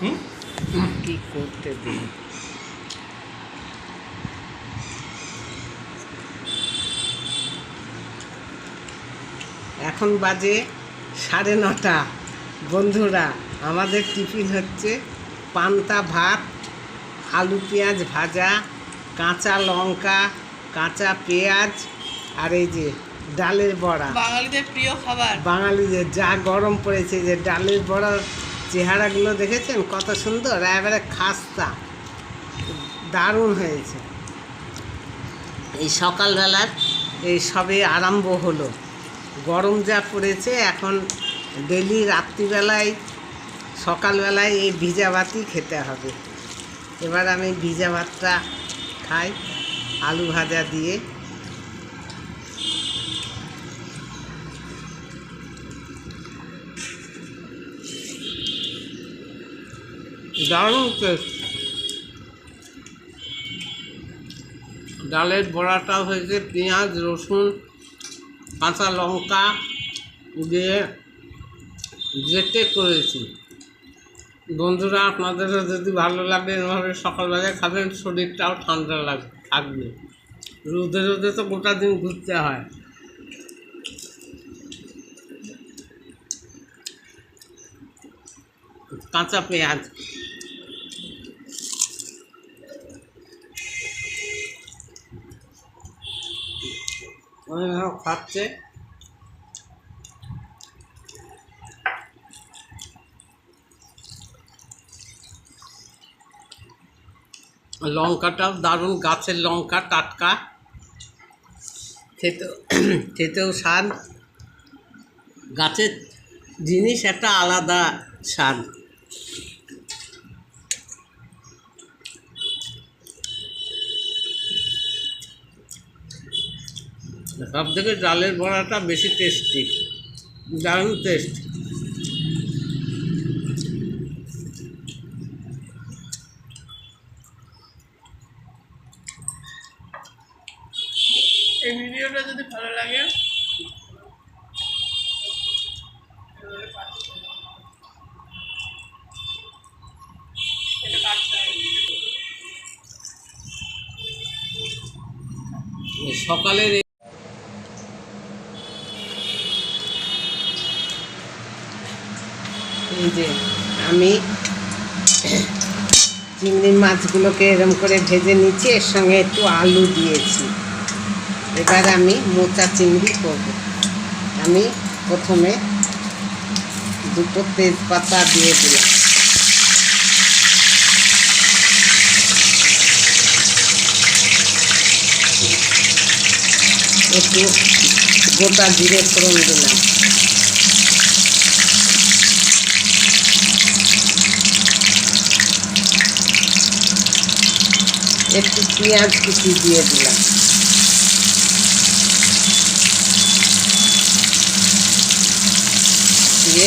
হুম? কি করতে দিই? এখন বাজে সাড়ে নটা। বন্ধুরা আমাদের টিফিন হচ্ছে পান্তা ভাত আলু পেঁয়াজ ভাজা কাঁচা লঙ্কা কাঁচা পেঁয়াজ আর এই যে ডালের বড়া। বাঙালিদের প্রিয় খাবার। বাঙালিদের যা গরম পড়েছে যে ডালের বড়ার চেহারাগুলো দেখেছেন? কত সুন্দর এবারে খাস্তা। দারুণ হয়েছে। এই সকালবেলার এই সবে আরম্ভ হলো। গরম যা পড়েছে, এখন ডেলি রাত্রিবেলায়, সকালবেলায় এই ভিজা ভাতই খেতে হবে। এবার আমি ভিজা ভাতটা খাই, আলু ভাজা দিয়ে। দারুণ টেস্ট ডালের বড়াটা হয়েছে পেঁয়াজ, রসুন, কাঁচা লঙ্কা দিয়ে যেটে করেছি। বন্ধুরা আপনাদেরও যদি ভালো লাগে এভাবে সকালবেলায় খাবেন, শরীরটাও ঠান্ডা লাগ, থাকবে। রোদে রোদে তো গোটা দিন ঘুরতে হয়। কাঁচা পেঁয়াজ। খাচ্ছে। লঙ্কাটাও দারুণ গাছের লঙ্কা টাটকা। খেতেও খেতেও স্বাদ। গাছের জিনিস একটা আলাদা স্বাদ। সব থেকে ডালের বড়াটা বেশি টেস্টি দারুণ টেস্ট এই ভিডিওটা যদি ভালো লাগে। সকালের এই- যে আমি চিংড়ি মাছগুলোকে এরম করে ভেজে নিচ্ছি, এর সঙ্গে একটু আলু দিয়েছি। এবার আমি মোচা চিংড়ি করব। আমি প্রথমে দুটো তেজপাতা দিয়ে দিলাম। একটু গোটা জিরে ফোড়ন দিলাম। একটু পেঁয়াজ কুচি দিয়ে দিলাম। দিয়ে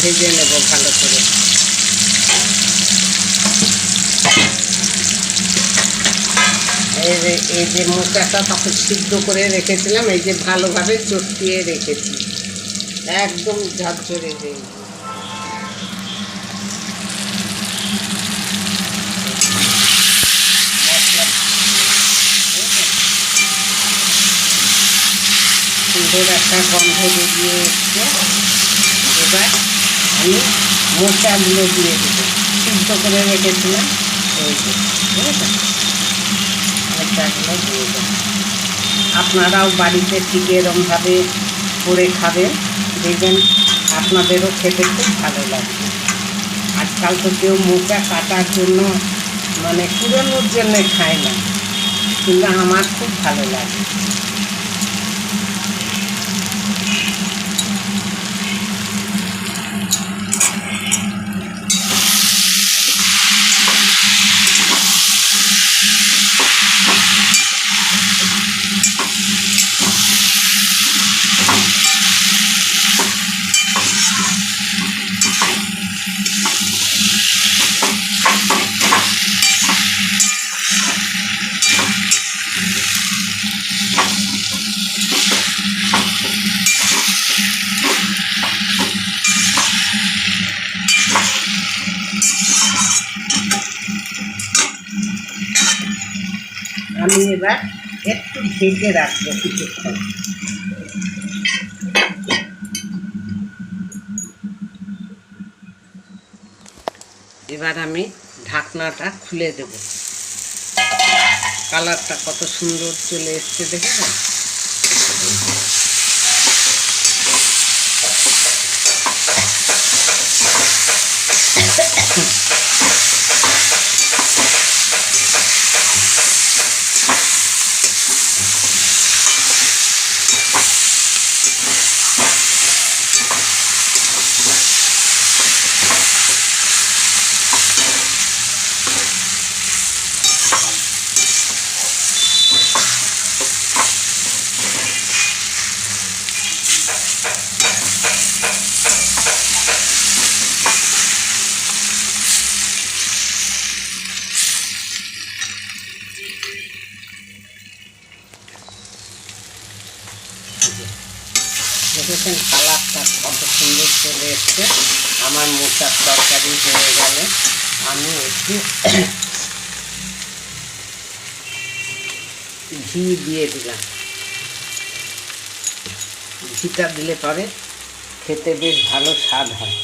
ভেজে নেব ভালো করে। এই যে মোচাটা তখন সিদ্ধ করে রেখেছিলাম, এই যে ভালোভাবে চটকিয়ে রেখেছি। একদম ঝরঝরে হয়ে সুন্দর একটা গন্ধ বেরিয়ে এসছে। এবার আমি মোচাগুলো দিয়ে দেবো। সিদ্ধ করে রেখেছিলাম। যে, বুঝেছেন? মোচাগুলো দিয়ে দেবো। আপনারাও বাড়িতে ঠিক এরমভাবে করে খাবেন। দেখবেন আপনাদেরও খেতে খুব ভালো লাগবে। আজকাল তো কেউ মোচা কাটার জন্য মানে কুড়োনোর জন্য খায় না। কিন্তু আমার খুব ভালো লাগে। আমি এবার একটু ঢেকে রাখব কিছুক্ষণ। এবার আমি ঢাকনাটা খুলে দেবো। কালারটা কত সুন্দর চলে এসছে দেখেছেন? দেখেছেন, কালারটা কত সুন্দর চলে এসছে। আমার মোটার তরকারি হয়ে গেলে আমি একটু ঘি দিয়ে দিলাম। ঘিটা দিলে পরে খেতে বেশ ভালো স্বাদ হয়।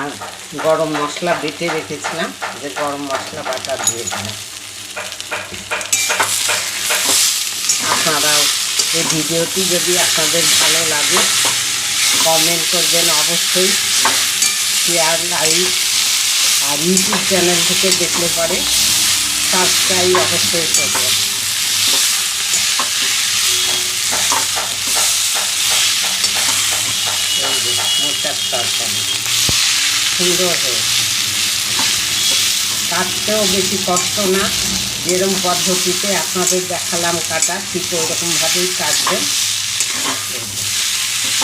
আর গরম মশলা বেটে রেখেছিলাম, যে গরম মশলা বাটা দিয়ে দিলাম। আপনারাও এই ভিডিওটি যদি আপনাদের ভালো লাগে কমেন্ট করবেন অবশ্যই। শেয়ার লাইক আর ইউটিউব চ্যানেল থেকে দেখলে পরে। সাবস্ক্রাইব অবশ্যই করবেন। সুন্দর হয়েছে। কাটতেও বেশি কষ্ট না। যেরকম পদ্ধতিতে আপনাদের দেখালাম কাটা, ঠিক ওরকমভাবেই কাটবেন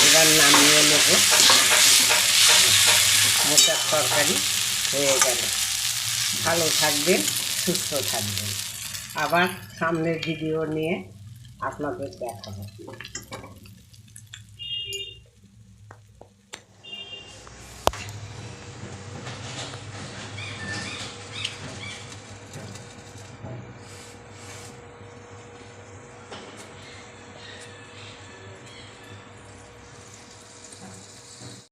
এবার নামিয়ে নেব। মোটার তরকারি হয়ে গেল। ভালো থাকবেন, সুস্থ থাকবেন। আবার সামনের ভিডিও নিয়ে আপনাদের দেখাবো।